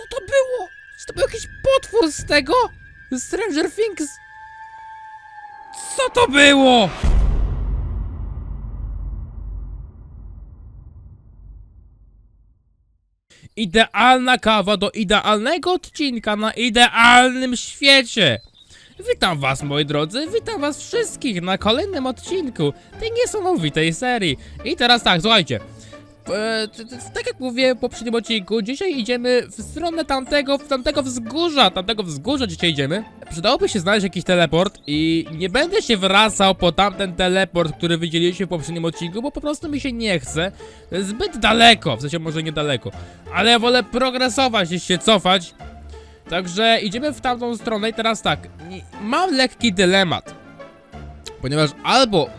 Co to było? Czy to był jakiś potwór z tego? Stranger Things? Co to było? Idealna kawa do idealnego odcinka na idealnym świecie. Witam was moi drodzy, witam was wszystkich na kolejnym odcinku tej niesamowitej serii. I teraz tak, słuchajcie. E, tak jak mówiłem w poprzednim odcinku, dzisiaj idziemy w stronę tamtego, tamtego wzgórza, tamtego wzgórza dzisiaj idziemy. Przydałoby się znaleźć jakiś teleport i nie będę się wracał po tamten teleport, który widzieliście w poprzednim odcinku, bo po prostu mi się nie chce. To jest zbyt daleko, w sensie może niedaleko, ale ja wolę progresować niż się cofać. Także idziemy w tamtą stronę i teraz tak, mam lekki dylemat. Ponieważ albo,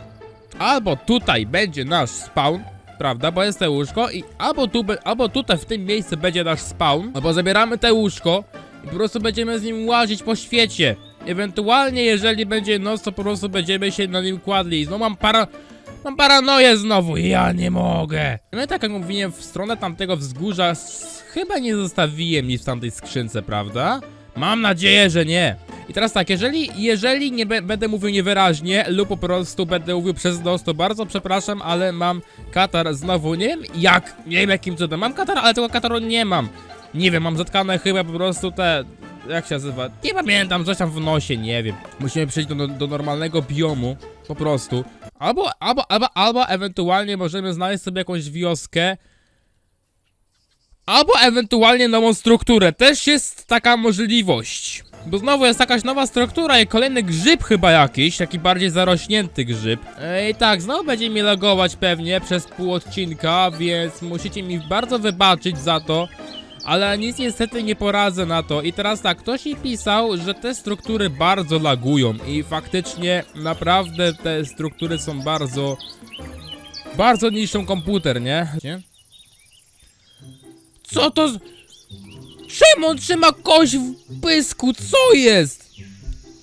albo tutaj będzie nasz spawn, prawda, bo jest te łóżko i albo tu, albo tutaj w tym miejscu będzie nasz spawn, albo zabieramy te łóżko i po prostu będziemy z nim łazić po świecie. Ewentualnie jeżeli będzie noc, to po prostu będziemy się na nim kładli. No mam para... Mam paranoję znowu, ja nie mogę. No i tak jak mówiłem, w stronę tamtego wzgórza chyba nie zostawiłem nic w tamtej skrzynce, prawda? Mam nadzieję, że nie. I teraz tak, jeżeli, jeżeli nie będę mówił niewyraźnie lub po prostu będę mówił przez nos, to bardzo przepraszam, ale mam katar znowu. Nie wiem jak, nie wiem jakim cudem. Mam katar, ale tego kataru nie mam. Nie wiem, mam zatkane chyba po prostu te... Jak się nazywa? Nie pamiętam, coś tam w nosie, nie wiem. Musimy przejść do, do normalnego biomu, po prostu. Albo, albo, albo, albo ewentualnie możemy znaleźć sobie jakąś wioskę. Albo ewentualnie nową strukturę. Też jest taka możliwość. Bo znowu jest jakaś nowa struktura i kolejny grzyb chyba jakiś, taki bardziej zarośnięty grzyb. I tak, znowu będzie mi logować pewnie przez pół odcinka, więc musicie mi bardzo wybaczyć za to. Ale nic niestety nie poradzę na to. I teraz tak, ktoś mi pisał, że te struktury bardzo lagują. I faktycznie naprawdę te struktury są bardzo... Bardzo niszczą komputer? Nie? Co to z... Czemu on trzyma kość w pysku? Co jest?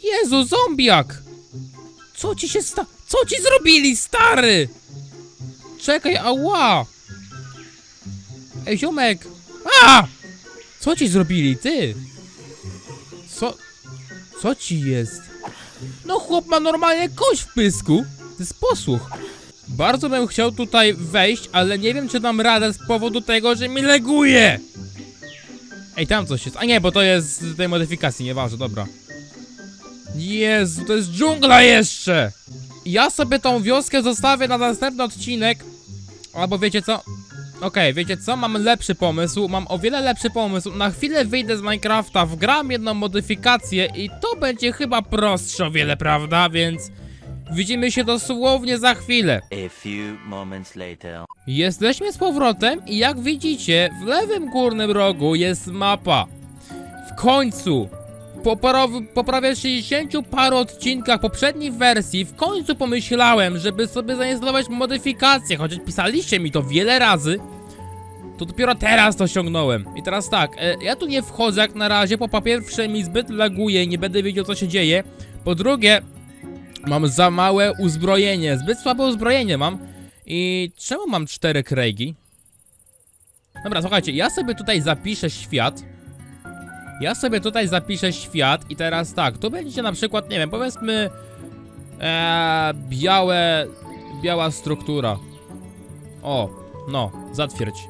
Jezu, zombiak! Co ci się sta... Co ci zrobili, stary? Czekaj, ała! Ej, ziomek! A! Co ci zrobili, ty? Co... Co ci jest? No chłop ma normalnie kość w pysku. To jest posłuch. Bardzo bym chciał tutaj wejść, ale nie wiem czy dam radę z powodu tego, że mi leguje. Ej, tam coś jest. A nie, bo to jest z tej modyfikacji, nieważne, dobra. Jezu, to jest dżungla jeszcze! Ja sobie tą wioskę zostawię na następny odcinek. Albo wiecie co? Okej, wiecie co? Mam lepszy pomysł, mam o wiele lepszy pomysł. Na chwilę wyjdę z Minecrafta, wgram jedną modyfikację i to będzie chyba prostsze o wiele, prawda? Więc widzimy się dosłownie za chwilę. A few moments later. Jesteśmy z powrotem i jak widzicie, w lewym górnym rogu jest mapa. W końcu, po, po prawie 60 paru odcinkach poprzedniej wersji, w końcu pomyślałem, żeby sobie zainstalować modyfikację, chociaż pisaliście mi to wiele razy. To dopiero teraz to ściągnąłem. I teraz tak, e, ja tu nie wchodzę jak na razie, bo po pierwsze mi zbyt laguje i nie będę wiedział co się dzieje. Po drugie, mam za małe uzbrojenie, zbyt słabe uzbrojenie mam. I czemu mam cztery kręgi? Dobra, słuchajcie, ja sobie tutaj zapiszę świat. Ja sobie tutaj zapiszę świat i teraz tak, tu będzie na przykład, nie wiem, powiedzmy ee, białe, biała struktura. O, no, zatwierdź.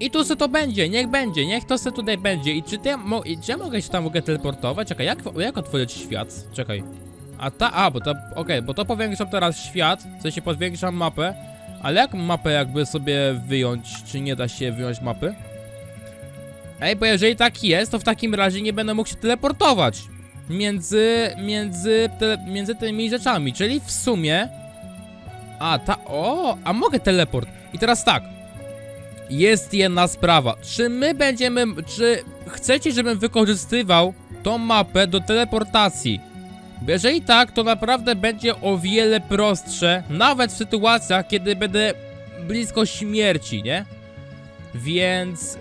I tu se to będzie, niech będzie, niech to se tutaj będzie. I czy, ty, mo, i czy ja mogę się tam w ogóle teleportować? Czekaj, jak, jak otworzyć świat? Czekaj. A ta, a, bo to, okej, bo to powiększam teraz świat, w sensie powiększam mapę, ale jak mapę jakby sobie wyjąć, czy nie da się wyjąć mapy? Ej, bo jeżeli tak jest, to w takim razie nie będę mógł się teleportować między, między, te, między tymi rzeczami, czyli w sumie... A, ta, o, a mogę teleport. I teraz tak, jest jedna sprawa, czy my będziemy, czy chcecie, żebym wykorzystywał tą mapę do teleportacji? Jeżeli tak, to naprawdę będzie o wiele prostsze, nawet w sytuacjach, kiedy będę blisko śmierci, nie? Więc, yy,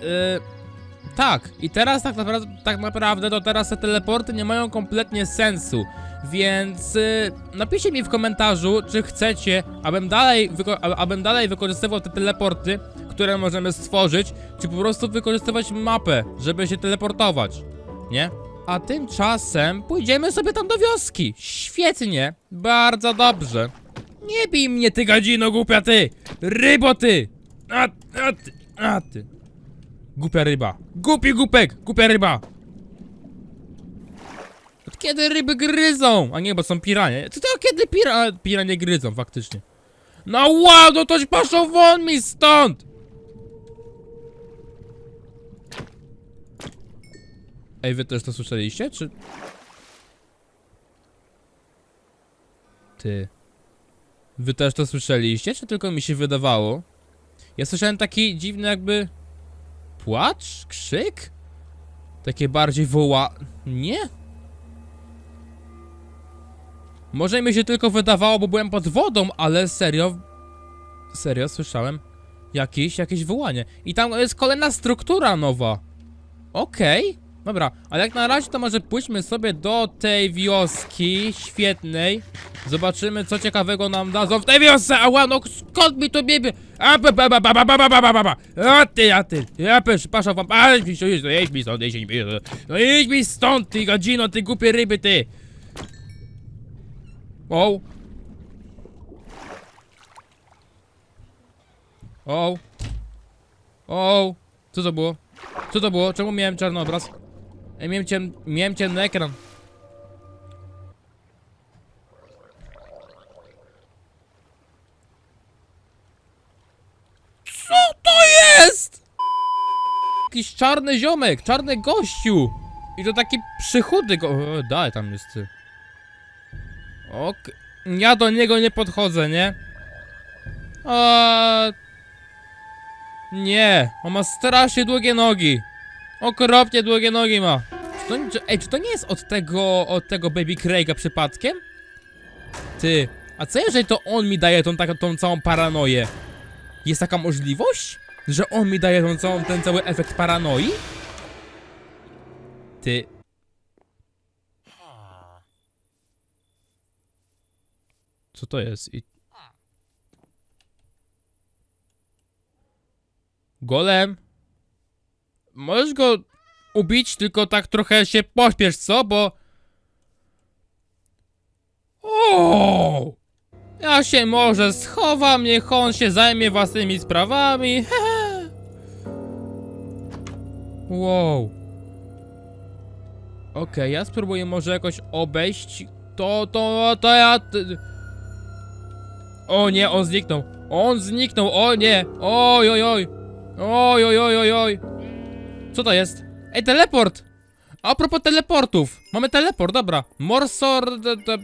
tak, i teraz tak naprawdę, tak naprawdę, to teraz te teleporty nie mają kompletnie sensu. Więc yy, napiszcie mi w komentarzu, czy chcecie, abym dalej, abym dalej wykorzystywał te teleporty, które możemy stworzyć, czy po prostu wykorzystywać mapę, żeby się teleportować, nie? A tymczasem pójdziemy sobie tam do wioski. Świetnie, bardzo dobrze. Nie bij mnie, ty gadzino głupia ty! Rybo ty! A, a ty, a ty. Głupia ryba. Głupi głupek, głupia ryba. Od kiedy ryby gryzą? A nie, bo są piranie. To, to kiedy pira, piranie gryzą, faktycznie. No wow, no toś poszło won mi stąd! Ej, wy też to słyszeliście, czy... Ty... Wy też to słyszeliście, czy tylko mi się wydawało? Ja słyszałem taki dziwny jakby... Płacz? Krzyk? Takie bardziej woła... Nie? Może mi się tylko wydawało, bo byłem pod wodą, ale serio... Serio, słyszałem jakieś, jakieś wołanie. I tam jest kolejna struktura nowa. Okej. Dobra, ale jak na razie to może pójdźmy sobie do tej wioski świetnej. Zobaczymy co ciekawego nam dadzą w tej wiosce. Ała, no skąd mi to biebie? A, ba, ba, ba, ba, ba, ba, ba, ba, ba. A ty, a ty. Ja też, pasza wam. A, idź mi stąd, idź mi stąd, idź mi stąd. No idź mi stąd, ty gadzino, ty głupie ryby, ty. O. O. O. Co to było? Co to było? Czemu miałem czarny obraz? Ej, miałem, ciem, miałem ciemny ekran. Co to jest? Jakiś czarny ziomek, czarny gościu. I to taki przychudy go... O, daj, tam jest. Ok. Ja do niego nie podchodzę, nie? A... Nie, on ma strasznie długie nogi. Okropnie długie nogi ma. Czy to, czy, ej, czy to nie jest od tego, od tego Baby Craiga przypadkiem? Ty, a co jeżeli to on mi daje tą, taką, tą całą paranoję? Jest taka możliwość? Że on mi daje tą całą, ten cały efekt paranoi? Ty... Co to jest? I... Golem? Możesz go ubić, tylko tak trochę się pośpiesz, co? Bo... O! Ja się może schowam, niech on się zajmie własnymi sprawami. Wow. Okej, ja spróbuję może jakoś obejść. To, to, to ja... O nie, on zniknął. On zniknął, o nie. Oj, oj, oj. Oj, oj, oj, oj, oj. Co to jest? Ej, teleport! A propos teleportów. Mamy teleport, dobra. Morsor... d- d-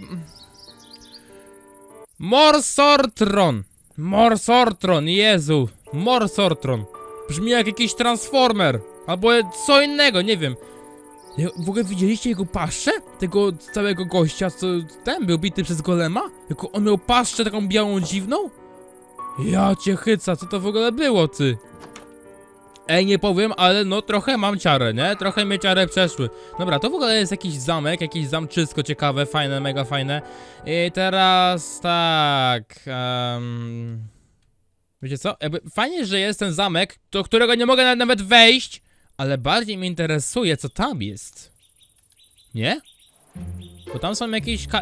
Morsortron. Morsortron, Jezu. Morsortron. Brzmi jak jakiś transformer. Albo co innego, nie wiem. W ogóle widzieliście jego paszczę? Tego całego gościa, co ten był bity przez golema? Jako on miał paszczę taką białą dziwną? Ja cię chyca, co to w ogóle było, ty? Ej, nie powiem, ale no trochę mam ciarę, nie? Trochę mnie ciarę przeszły. Dobra, to w ogóle jest jakiś zamek, jakieś zamczysko ciekawe, fajne, mega fajne. I teraz tak... em, Wiecie co? Jakby fajnie, że jest ten zamek, do którego nie mogę na- nawet wejść, ale bardziej mnie interesuje, co tam jest. Nie? Bo tam są jakieś, ka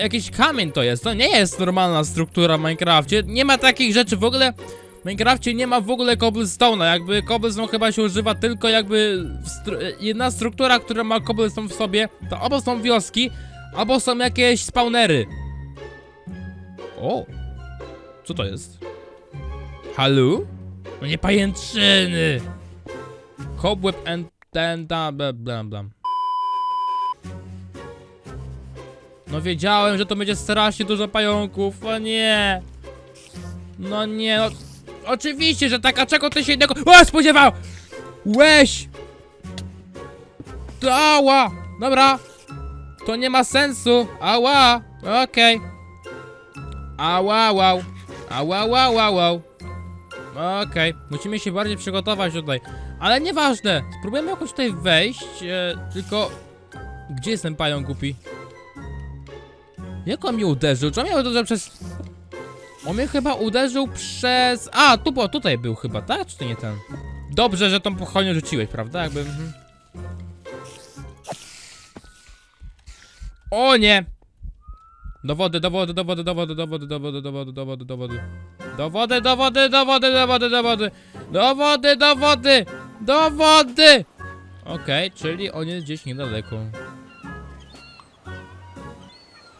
jakiś kamień to jest, to nie jest normalna struktura w nie ma takich rzeczy w ogóle, Minecrafcie nie ma w ogóle cobblestone'a, jakby cobblestone chyba się używa tylko jakby stru jedna struktura, która ma cobblestone w sobie, to albo są wioski, albo są jakieś spawnery. O! Co to jest? Halo? No nie pajęczyny! Cobweb and ten da bla bla bla. No wiedziałem, że to będzie strasznie dużo pająków, o nie! No nie, no... Oczywiście, że tak, a czego ty się innego... O, spodziewał! Łeś! Ała! Dobra! To nie ma sensu! Ała! Okej. Ała, wow! Ała, wow, wow, wow! Okej, musimy się bardziej przygotować tutaj. Ale nieważne, spróbujemy jakoś tutaj wejść, e, tylko... Gdzie jest ten pająk głupi? Jak on mnie uderzył? Czy on mnie uderzył przez... On mnie chyba uderzył przez... A, tu było, tutaj był chyba, tak? Czy to nie ten? Dobrze, że tą pochonię rzuciłeś, prawda? Jakby... Mhm. O nie! Do wody, do wody, do wody, do wody, do wody, do wody, do wody, do wody, do wody. Do wody, do wody, do wody, do wody, do wody. Do wody, do wody, do wody! Okej, czyli on jest gdzieś niedaleko.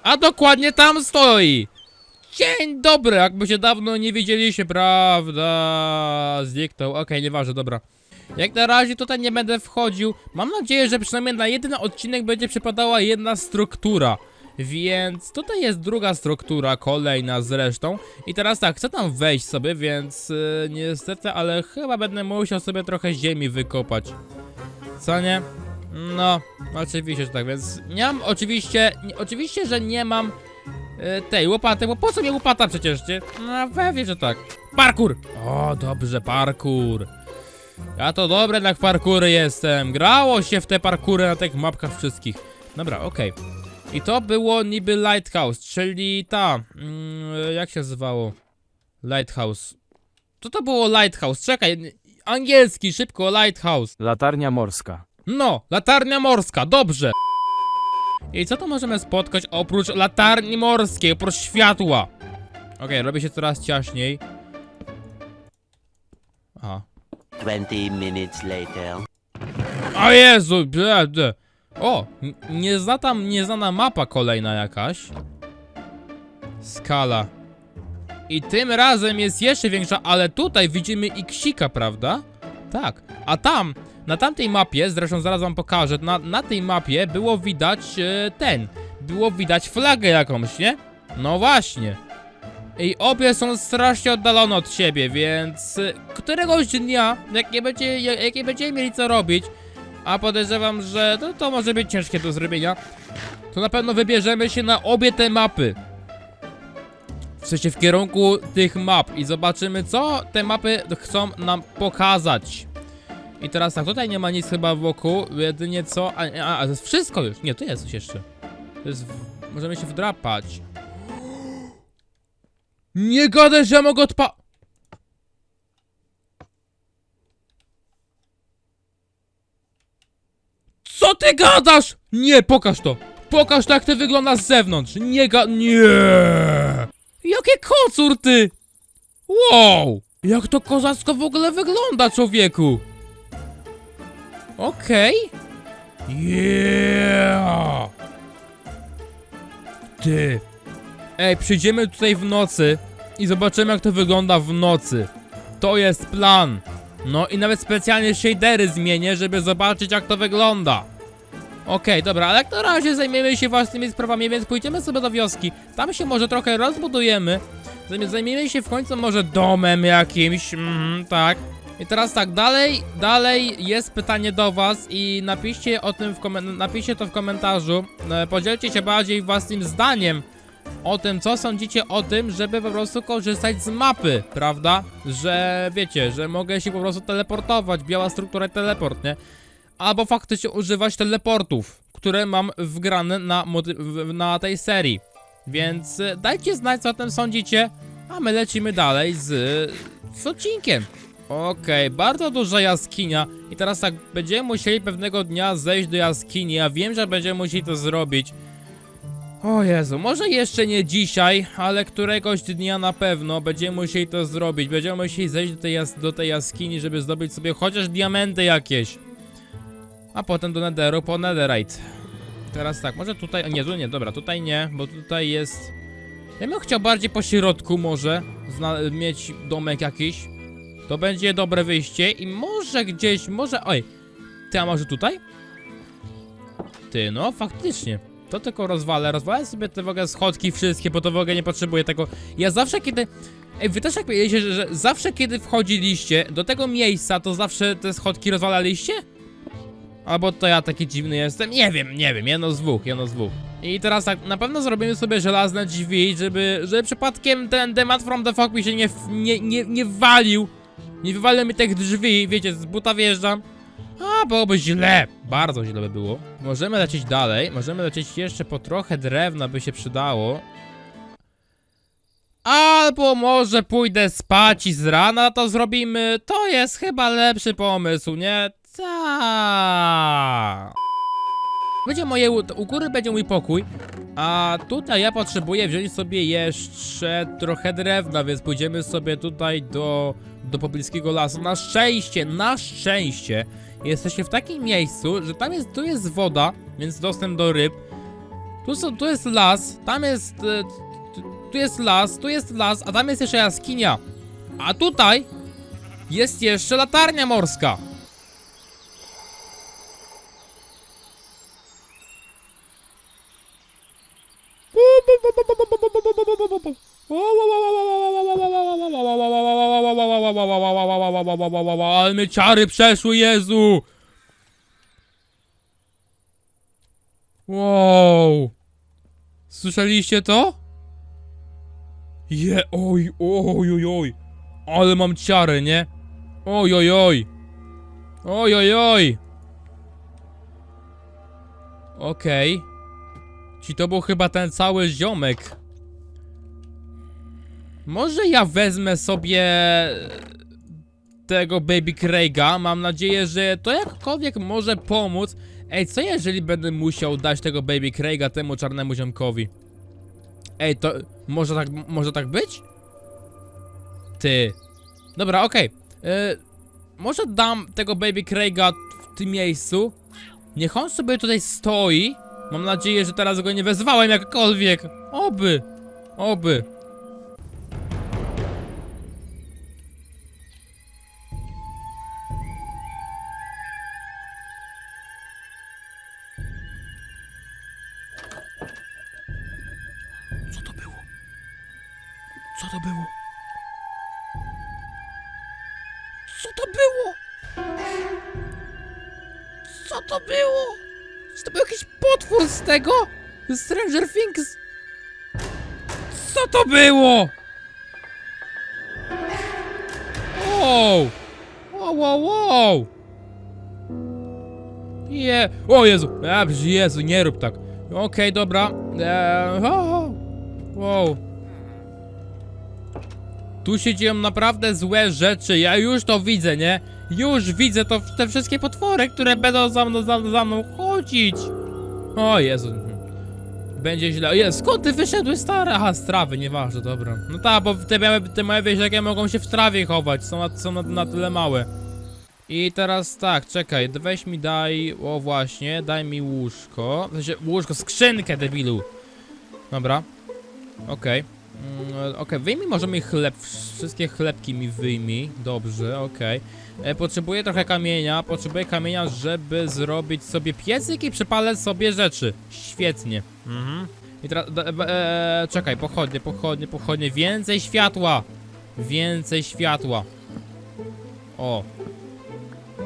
A dokładnie tam stoi! Dzień dobry, jakby się dawno nie widzieliście, prawda? Zniknął, okej, nieważne, dobra. Jak na razie tutaj nie będę wchodził. Mam nadzieję, że przynajmniej na jeden odcinek będzie przypadała jedna struktura. Więc tutaj jest druga struktura, kolejna zresztą. I teraz tak, chcę tam wejść sobie, więc yy, niestety, ale chyba będę musiał sobie trochę ziemi wykopać. Co nie? No, oczywiście, że tak, więc nie mam oczywiście, nie, oczywiście, że nie mam e, tej łopaty, bo po co mi łopata przecież, nie? No pewnie, że tak. Parkour! O, dobrze, parkour. Ja to dobre na parkury jestem. Grało się w te parkury na tych mapkach wszystkich. Dobra, okej. I to było niby Lighthouse, czyli ta, mm, jak się nazywało? Lighthouse. Co to było Lighthouse? Czekaj, angielski, szybko, Lighthouse. Latarnia morska. No, latarnia morska, dobrze. I co to możemy spotkać oprócz latarni morskiej, oprócz światła? Okej, robi się coraz ciaśniej. Aha. 20 minutes later. O Jezu, ble, ble. O, n- niezna tam, nieznana mapa kolejna jakaś. Skala. I tym razem jest jeszcze większa, ale tutaj widzimy Iksika, prawda? Tak. A tam, na tamtej mapie, zresztą zaraz wam pokażę, na, na tej mapie było widać e, ten. Było widać flagę jakąś, nie? No właśnie. I obie są strasznie oddalone od siebie, więc e, któregoś dnia, jak nie, będzie, będziemy mieli co robić, a podejrzewam, że to, to może być ciężkie do zrobienia, to na pewno wybierzemy się na obie te mapy. W sensie w kierunku tych map i zobaczymy, co te mapy chcą nam pokazać. I teraz tak, tutaj nie ma nic chyba wokół, jedynie co... A, a, a to jest wszystko już. Nie, to jest coś jeszcze. To jest... w- Możemy się wdrapać. Nie gadaj, że ja mogę odpa... Co ty gadasz? Nie, pokaż to. Pokaż to, jak ty wyglądasz z zewnątrz. Nie ga... Nie. Jakie kocur ty! Wow! Jak to kozacko w ogóle wygląda, człowieku? Okej. Yeah! Ty. Ej, przyjdziemy tutaj w nocy i zobaczymy, jak to wygląda w nocy. To jest plan. No i nawet specjalnie shadery zmienię, żeby zobaczyć, jak to wygląda. Okej, dobra, ale jak na razie zajmiemy się własnymi sprawami, więc pójdziemy sobie do wioski. Tam się może trochę rozbudujemy. Zajmie- Zajmiemy się w końcu może domem jakimś, mhm, tak. I teraz tak, dalej, dalej jest pytanie do was i napiszcie o tym w napiszcie to w komentarzu. E, podzielcie się bardziej własnym zdaniem o tym, co sądzicie o tym, żeby po prostu korzystać z mapy, prawda? Że wiecie, że mogę się po prostu teleportować, biała struktura teleport, nie? Albo faktycznie używać teleportów, które mam wgrane na, na tej serii. Więc e, dajcie znać, co o tym sądzicie, a my lecimy dalej z, z odcinkiem. Okej, bardzo duża jaskinia i teraz tak, będziemy musieli pewnego dnia zejść do jaskini, ja wiem, że będziemy musieli to zrobić. O Jezu, może jeszcze nie dzisiaj, ale któregoś dnia na pewno będziemy musieli to zrobić. Będziemy musieli zejść do tej, do tej jaskini, żeby zdobyć sobie chociaż diamenty jakieś. A potem do Netheru po Netherite. Teraz tak, może tutaj... a Nie, tu nie, dobra, tutaj nie, bo tutaj jest... Ja bym chciał bardziej po środku może mieć domek jakiś. To będzie dobre wyjście i może gdzieś, może... Oj, ty, a może tutaj? Ty, no faktycznie. To tylko rozwalę, rozwalę sobie te w ogóle schodki wszystkie, bo to w ogóle nie potrzebuję tego. Ja zawsze kiedy... Ej, wy też jak powiedzieliście, że, że zawsze kiedy wchodziliście do tego miejsca, to zawsze te schodki rozwalaliście? Albo to ja taki dziwny jestem? Nie wiem, nie wiem, jedno z dwóch, jedno z dwóch. I teraz tak, na pewno zrobimy sobie żelazne drzwi, żeby, żeby przypadkiem ten demat from the fog mi się nie, nie, nie, nie walił. Nie wywalił mi tych drzwi, wiecie, z buta wjeżdżam. A, byłoby źle. Bardzo źle by było. Możemy lecieć dalej. Możemy lecieć jeszcze po trochę drewna by się przydało. Albo może pójdę spać i z rana to zrobimy. To jest chyba lepszy pomysł, nie? Tak. Będzie moje, u góry będzie mój pokój, a tutaj ja potrzebuję wziąć sobie jeszcze trochę drewna, więc pójdziemy sobie tutaj do, do pobliskiego lasu. Na szczęście, na szczęście jesteśmy w takim miejscu, że tam jest, tu jest woda, więc dostęp do ryb. Tu, są, tu jest las, tam jest, e, tu, tu jest las, tu jest las, a tam jest jeszcze jaskinia. A tutaj jest jeszcze latarnia morska. Ciary przeszły, Jezu! Wow! Słyszeliście to? Je, oj, oj, oj, oj. Ale mam ciary, nie? Oj, oj, oj. Oj, oj, oj. Okej. Ci to był chyba ten cały ziomek. Może ja wezmę sobie tego Baby Craiga. Mam nadzieję, że to jakkolwiek może pomóc. Ej, co jeżeli będę musiał dać tego Baby Craiga temu czarnemu ziomkowi? Ej, to może tak, może tak być? Ty. Dobra, okej. E, Może dam tego Baby Craiga w tym miejscu. Niech on sobie tutaj stoi. Mam nadzieję, że teraz go nie wezwałem jakkolwiek. Oby. Oby. Co to było? Co to było? Co to było? Czy to był jakiś potwór z tego? Stranger Things? Co to było? Wow! Wow, wow, wow! Je... O Jezu! A, Jezu, nie rób tak. Okej, dobra. Eee, o, o. wow. Tu się dzieją naprawdę złe rzeczy, ja już to widzę, nie? Już widzę to, te wszystkie potwory, które będą za mną, za, za mną chodzić. O Jezu. Będzie źle. Jest, skąd ty wyszedłeś, stary? Aha, z trawy, nieważne, dobra. No tak, bo te, małe- te małe wieśniaki mogą się w trawie chować, są, na, są na, na tyle małe. I teraz tak, czekaj, weź mi daj, o właśnie, daj mi łóżko. W sensie, łóżko, skrzynkę, debilu. Dobra. Okej. Mm, Okej, wyjmij może mi chleb, wszystkie chlebki mi wyjmij. Dobrze, okej. E, Potrzebuję trochę kamienia, potrzebuję kamienia, żeby zrobić sobie piecyk i przypalę sobie rzeczy. Świetnie. Mhm. I teraz, e, e, czekaj, pochodnie, pochodnie, pochodnie, więcej światła. Więcej światła. O.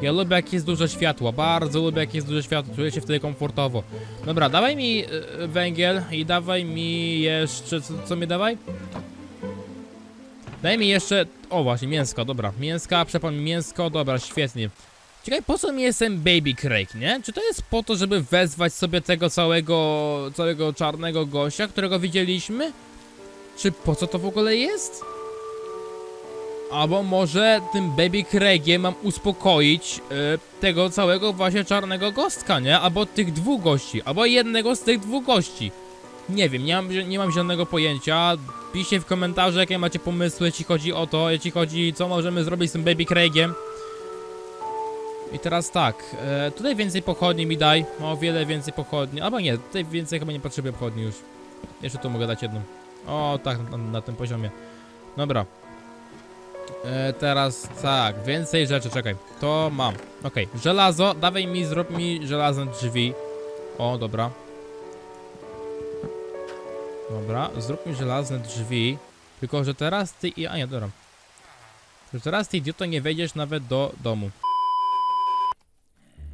Ja lubię jak jest dużo światła, bardzo lubię jak jest dużo światła, czuję się wtedy komfortowo. Dobra, dawaj mi e, węgiel i dawaj mi jeszcze, co, co mi dawaj? Daj mi jeszcze, o właśnie, mięsko, dobra, mięska, przepal mi mięsko, dobra, świetnie. Ciekawe, po co mi jest ten Baby Craig, nie? Czy to jest po to, żeby wezwać sobie tego całego, całego czarnego gościa, którego widzieliśmy? Czy po co to w ogóle jest? Albo może tym Baby Craigiem mam uspokoić e, tego całego właśnie czarnego gostka, nie? Albo tych dwóch gości, albo jednego z tych dwóch gości. Nie wiem, nie mam, nie mam żadnego pojęcia. Piszcie w komentarzu, jakie macie pomysły, jeśli chodzi o to, jeśli chodzi, co możemy zrobić z tym Baby Craigiem. I teraz tak, e, tutaj więcej pochodni mi daj, o wiele więcej pochodni, albo nie, tutaj więcej chyba nie potrzebuję pochodni już. Jeszcze tu mogę dać jedną. O, tak, na, na tym poziomie. Dobra. E, teraz tak, więcej rzeczy, czekaj, to mam. Okej, żelazo, dawaj mi, zrób mi żelazne drzwi. O, dobra. Dobra, zrób mi żelazne drzwi. Tylko, że teraz ty i... A nie, dobra. Że teraz ty idioto nie wejdziesz nawet do domu.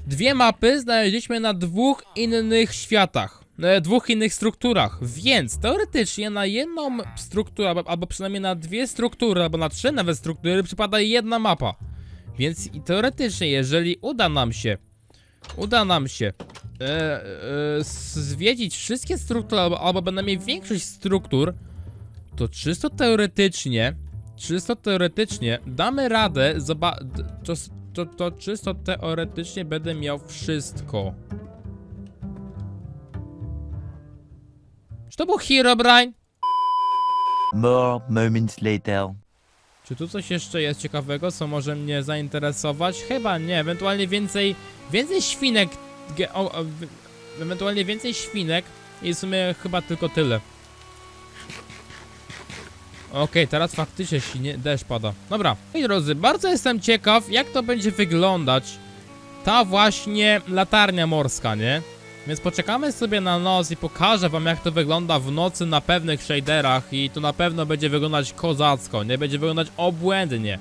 Dwie mapy znaleźliśmy na dwóch innych światach. E, dwóch innych strukturach, więc teoretycznie na jedną strukturę, albo, przynajmniej na dwie struktury, albo na trzy nawet struktury przypada jedna mapa. Więc teoretycznie, jeżeli uda nam się, uda nam się e, e, zwiedzić wszystkie struktury, albo, albo mieć większość struktur, to czysto teoretycznie, czysto teoretycznie damy radę, zoba... To, to, to czysto teoretycznie będę miał wszystko. Czy to był Herobrine? More moments later. Czy tu coś jeszcze jest ciekawego, co może mnie zainteresować? Chyba nie, ewentualnie więcej, więcej świnek, ge, o, o, ewentualnie więcej świnek i w sumie chyba tylko tyle. Okej, teraz faktycznie śnie, deszcz pada. Dobra, moi drodzy, bardzo jestem ciekaw, jak to będzie wyglądać ta właśnie latarnia morska, nie? Więc poczekamy sobie na noc i pokażę wam jak to wygląda w nocy na pewnych shaderach i to na pewno będzie wyglądać kozacko, nie będzie wyglądać obłędnie.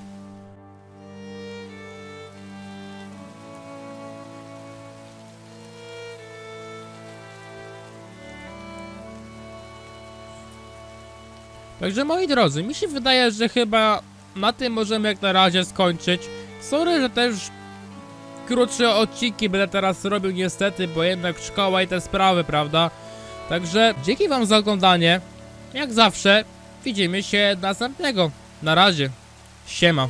Także moi drodzy, mi się wydaje, że chyba na tym możemy jak na razie skończyć. Sorry, że też krótsze odcinki będę teraz robił niestety, bo jednak szkoła i te sprawy, prawda? Także dzięki wam za oglądanie. Jak zawsze, widzimy się następnego. Na razie. Siema.